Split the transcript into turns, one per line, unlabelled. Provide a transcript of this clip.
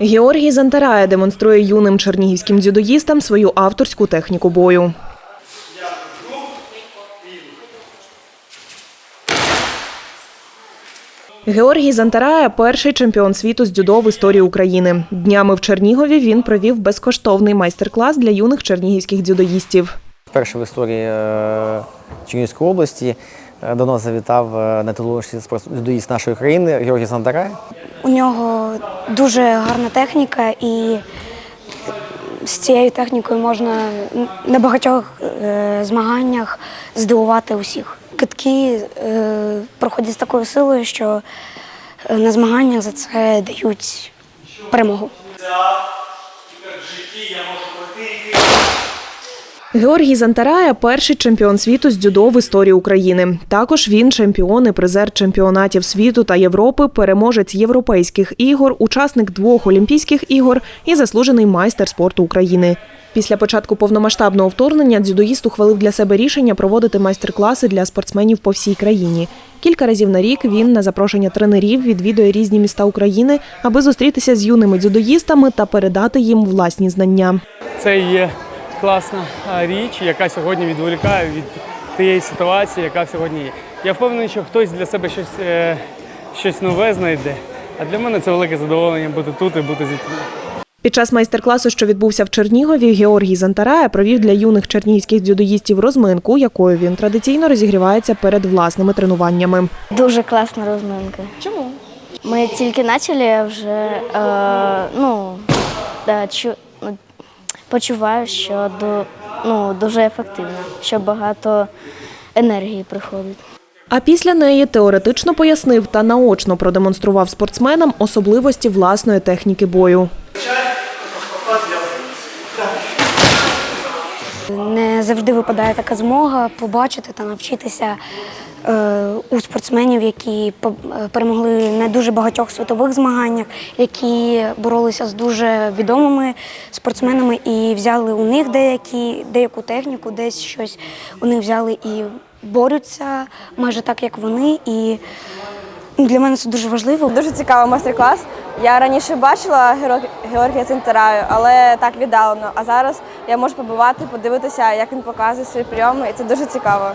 Георгій Зантарая демонструє юним чернігівським дзюдоїстам свою авторську техніку бою. Георгій Зантарая перший чемпіон світу з дзюдо в історії України. Днями в Чернігові він провів безкоштовний майстер-клас для юних чернігівських дзюдоїстів.
Вперше в історії е, Чернігівської області до нас завітав е, найтитуловіший спортсмен нашої країни Георгій Сандарай.
У нього дуже гарна техніка, і з цією технікою можна на багатьох е, змаганнях здивувати усіх. Китки е, проходять з такою силою, що е, на змаганнях за це дають перемогу.
Георгій Зантарая перший чемпіон світу з дзюдо в історії України. Також він чемпіон і призер чемпіонатів світу та Європи, переможець європейських ігор, учасник двох Олімпійських ігор і заслужений майстер спорту України. Після початку повномасштабного вторгнення дзюдоїст ухвалив для себе рішення проводити майстер-класи для спортсменів по всій країні. Кілька разів на рік він на запрошення тренерів відвідує різні міста України, аби зустрітися з юними дзюдоїстами та передати їм власні знання.
Це є класна річ, яка сьогодні відволікає від тієї ситуації, яка сьогодні є. Я впевнений, що хтось для себе щось, е, щось нове знайде. А для мене це велике задоволення бути тут і бути з дітьми.
Під час майстер-класу, що відбувся в Чернігові, Георгій Зантарая провів для юних чернігівських дзюдоїстів розминку, якою він традиційно розігрівається перед власними тренуваннями.
Дуже класна розминка. Чому? Ми тільки почали, вже е, ну, да, чу, ну, почуваю, що до, ну, дуже ефективно, що багато енергії приходить.
А після неї теоретично пояснив та наочно продемонстрував спортсменам особливості власної техніки бою.
Не завжди випадає така змога побачити та навчитися е, у спортсменів, які е, перемогли на дуже багатьох світових змаганнях, які боролися з дуже відомими спортсменами і взяли у них деякі, деяку техніку, десь щось у них взяли і борються майже так, як вони. І для мене це дуже важливо.
Дуже цікавий майстер-клас. Я раніше бачила Георгія Цинтераю, але так віддалено. А зараз я можу побувати, подивитися, як він показує свої прийоми, і це дуже цікаво.